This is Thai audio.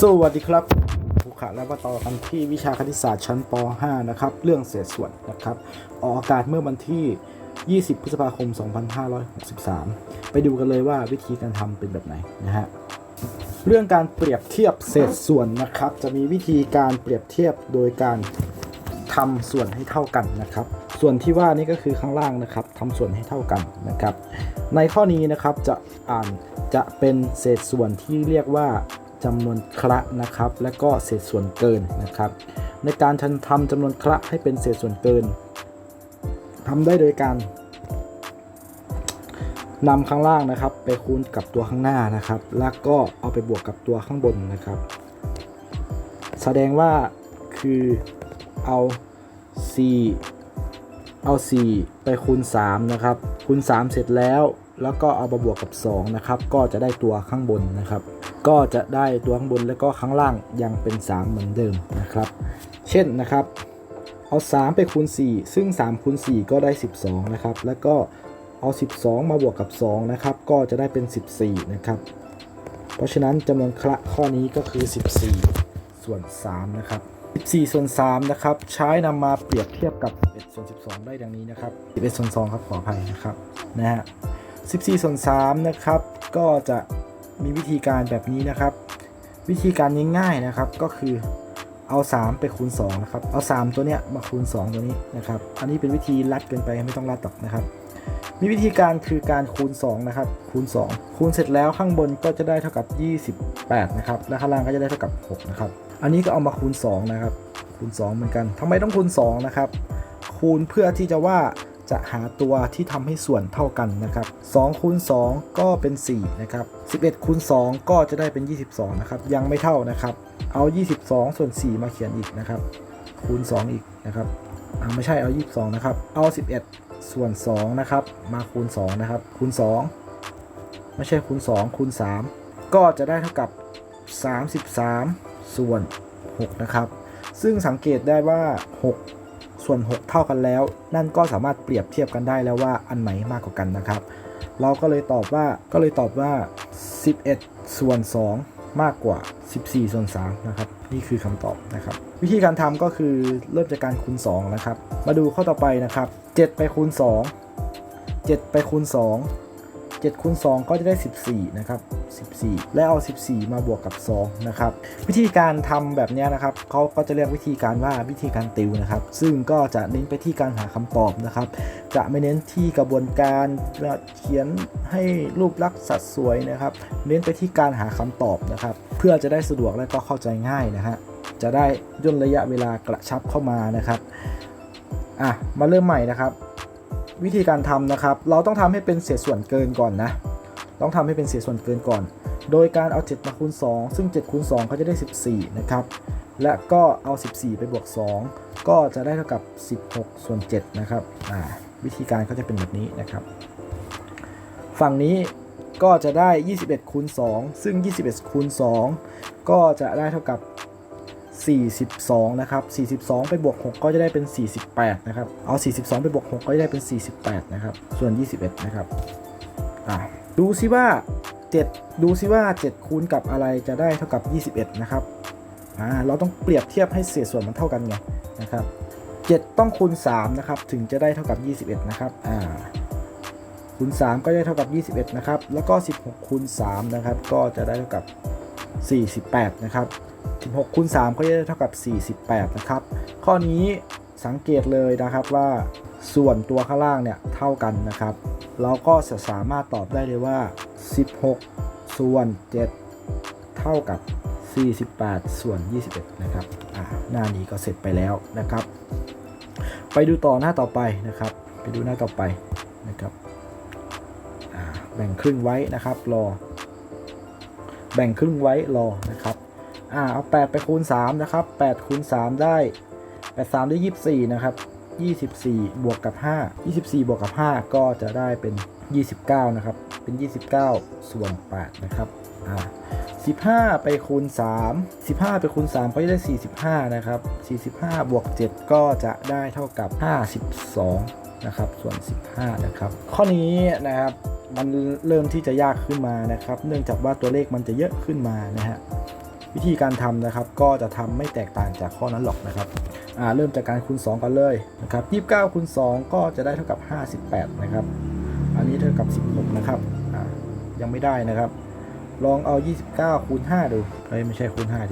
สวัสดีครับผู้ขาและมาต่อกันที่วิชาคณิตศาสตร์ชั้นป .5 นะครับ เรื่องเศษส่วนนะครับ ออกอากาศเมื่อวันที่ 20 พฤษภาคม 2563 ไปดูกันเลยว่าวิธีการทำเป็นแบบไหนนะฮะ เรื่องการเปรียบเทียบเศษส่วนนะครับ จะมีวิธีการเปรียบเทียบโดยการทำส่วนให้เท่ากันนะครับ ส่วนที่ว่านี่ก็คือข้างล่างนะครับทำส่วนให้เท่ากันนะครับ ในข้อนี้นะครับจะอ่านจะเป็นเศษส่วนที่เรียกว่า จำนวนคละนะครับ และก็เศษส่วนเกินนะครับ ในการทำจำนวนคละให้เป็นเศษส่วนเกินทำได้โดยการนำข้างล่างนะครับ ไปคูณกับตัวข้างหน้านะครับ แล้วก็เอาไปบวกกับตัวข้างบนนะครับ แสดงว่าคือเอา 4 เอา 4 ไปคูณ 3 นะครับ คูณ 3 เสร็จแล้ว แล้วก็เอามาบวกกับ 2 นะครับ ก็จะได้ตัวข้างบนนะครับ ก็จะได้ตัวข้างบนแล้วก็ข้างล่างยังเป็น 3 เหมือนเดิมนะครับ เช่นนะครับ เอา 3 ไปคูณ 4 ซึ่ง3คูณ4ก็ได้ 12 นะครับ แล้วก็เอา 12 มาบวกกับ 2 นะครับ ก็จะได้เป็น 14 นะครับ เพราะฉะนั้นจำนวนคะข้อนี้ก็คือ 14 ส่วน 3 นะครับ 14 ส่วน 3 นะครับ ใช้นำมาเปรียบเทียบกับ 11 ส่วน 12 ได้ดังนี้นะครับ 11 ส่วน 2 ครับขออภัยนะครับ นะฮะ 14 ส่วน 3 นะครับ ก็จะ มีวิธีการแบบนี้นะครับ วิธีการง่ายๆนะครับก็คือเอา 3 ไปคูณ2นะครับเอา 3 ตัวเนี้ยมาคูณ 2 ตัวนี้นะครับ อันนี้เป็นวิธีลัดเกินไปไม่ต้องลัดหรอกนะครับ มีวิธีการคือการคูณ2นะครับคูณ 2 คูณเสร็จแล้วข้างบนก็จะได้เท่ากับ 28นะครับและข้างล่างก็จะได้เท่ากับ6นะครับอันนี้ก็เอามาคูณ2นะครับคูณ 2 เหมือนกันทำไมต้องคูณ2นะครับคูณเพื่อที่จะว่า จะหาตัวที่ทำให้ส่วนเท่ากันนะครับ2คูณ2ก็เป็น 4 นะครับ 11คูณ2ก็จะได้เป็น 22 นะครับ ยังไม่เท่านะครับ เอา 22 ส่วน 4 มาเขียนอีกนะครับ คูณ 2 อีกนะครับอ่าไม่ใช่เอา 22 นะครับ เอา 11 ส่วน 2 นะครับ มาคูณ 2 นะครับ คูณ 2 ไม่ใช่คูณ 2 คูณ 3 ก็จะได้เท่ากับ 33 ส่วน 6 นะครับ ซึ่งสังเกตได้ว่า 6 ส่วน 6 เท่ากันแล้ว นั่นก็สามารถเปรียบเทียบกันได้แล้วว่าอันไหนมากกว่ากันนะครับ เราก็เลยตอบว่าก็เลยตอบว่า 11 ส่วน 2 มากกว่า 14 ส่วน3นะครับนี่คือคำตอบนะครับ วิธีการทำก็คือเริ่มจากการคูณ2นะครับ มาดูข้อต่อไปนะครับ 7 ไปคูณ 2 7 ไปคูณ 2 7คูณ2ก็จะได้ 14 นะครับ 14 และเอา 14 มาบวกกับ 2 นะครับ วิธีการทำแบบนี้นะครับเขาก็จะเรียกวิธีการว่าวิธีการติวนะครับ ซึ่งก็จะเน้นไปที่การหาคำตอบนะครับ จะไม่เน้นที่กระบวนการเขียนให้รูปลักษณ์สัดสวยนะครับ เน้นไปที่การหาคำตอบนะครับ เพื่อจะได้สะดวกและก็เข้าใจง่ายนะฮะจะได้ย่นระยะเวลากระชับเข้ามานะครับอะมาเริ่มใหม่นะครับ วิธีการทำนะครับ เราต้องทำให้เป็นเศษส่วนเกินก่อนนะ ต้องทำให้เป็นเศษส่วนเกินก่อน โดยการเอา 7 มาคูณ 2 ซึ่ง 7คูณ2ก็จะได้ 14 นะครับ และก็เอา 14 ไปบวก 2 ก็จะได้เท่ากับ 16 ส่วน 7 นะครับอ่าวิธีการก็จะเป็นแบบนี้นะครับ ฝั่งนี้ก็จะได้ 21คูณ2ซึ่ง 21คูณ2ก็จะได้เท่ากับ 42 นะครับ 42 ไปบวก 6 ก็จะได้เป็น 48 นะครับ เอา 42 ไปบวก 6 ก็จะได้เป็น 48 นะครับ ส่วน 21 นะครับ อ่า ดูซิว่า 7 ดูซิว่า 7 คูณกับอะไรจะได้เท่ากับ 21 นะครับอ่าเราต้องเปรียบเทียบให้เศษส่วนมันเท่ากันไงนะครับ 7 ต้องคูณ 3 นะครับ ถึงจะได้เท่ากับ 21 นะครับอ่าคูณ 3 ก็จะได้เท่ากับ 21 นะครับ แล้วก็ 16 คูณ 3 นะครับ ก็จะได้เท่ากับ 48 นะครับ 16 คูณ 3 ก็จะได้เท่ากับ 48 นะครับ ข้อนี้สังเกตเลยนะครับว่าส่วนตัวข้างล่างเนี่ยเท่ากันนะครับ เราก็จะสามารถตอบได้เลยว่า 16 ส่วน 7 เท่ากับ 48 ส่วน 21 นะครับหน้านี้ก็เสร็จไปแล้วนะครับ ไปดูต่อหน้าต่อไปนะครับ ไปดูหน้าต่อไปนะครับแบ่งครึ่งไว้นะครับรอ แบ่งครึ่งไว้รอนะครับอ่าเอา 8 ไปคูณ 3 นะครับ8คูณ3ได้ 8 3 ได้ 24 นะครับ 24 บวกกับ 5 24 บวกกับ 5 ก็จะได้เป็น 29 นะครับ เป็น 29 ส่วน 8 นะครับอ่า15 ไปคูณ 3 15 ไปคูณ 3 ก็จะได้ 45 นะครับ 45 บวก 7 ก็จะได้เท่ากับ 52 นะครับ ส่วน 15 นะครับ ข้อนี้นะครับ มันเริ่มที่จะยากขึ้นมานะครับ เนื่องจากว่าตัวเลขมันจะเยอะขึ้นมานะฮะ วิธีการทำนะครับ ก็จะทำไม่แตกต่างจากข้อนั้นหรอกนะครับ อ่าเริ่มจากการคูณ 2กันเลยนะครับ29คูณ2ก็จะได้เท่ากับ 58 นะครับ อันนี้เท่ากับ 16 นะครับอ่ายังไม่ได้นะครับ ลองเอา 29คูณ5ดูเฮ้ยไม่ใช่คูณ5ดิ